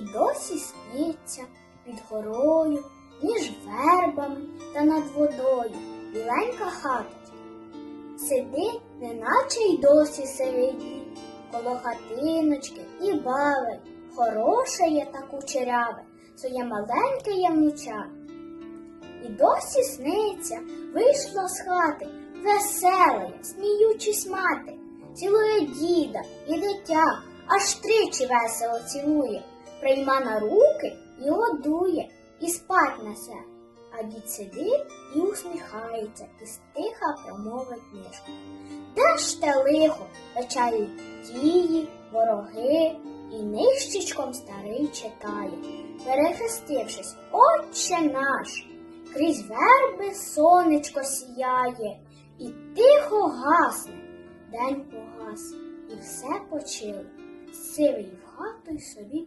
і досі сниться під горою, між вербами та над водою. Біленька хаточка. Сидить, неначе й досі сидить, коло хатиночки і бавить, хороше є та кучеряве, своє маленьке є. І досі сниться, вийшла з хати, веселая, сміючись мати, цілує діда і дитя, аж тричі весело цілує, прийма на руки і годує, і спать несе. А дід сидить і усміхається, і стиха промовить ніжко. Де ж те лихо, печалі тії, вороги, і нищечком старий читає, перехрестившись, Отче наш, крізь верби сонечко сіяє, і тихо гасне, день погас, і все почило. Сивий в хату й собі.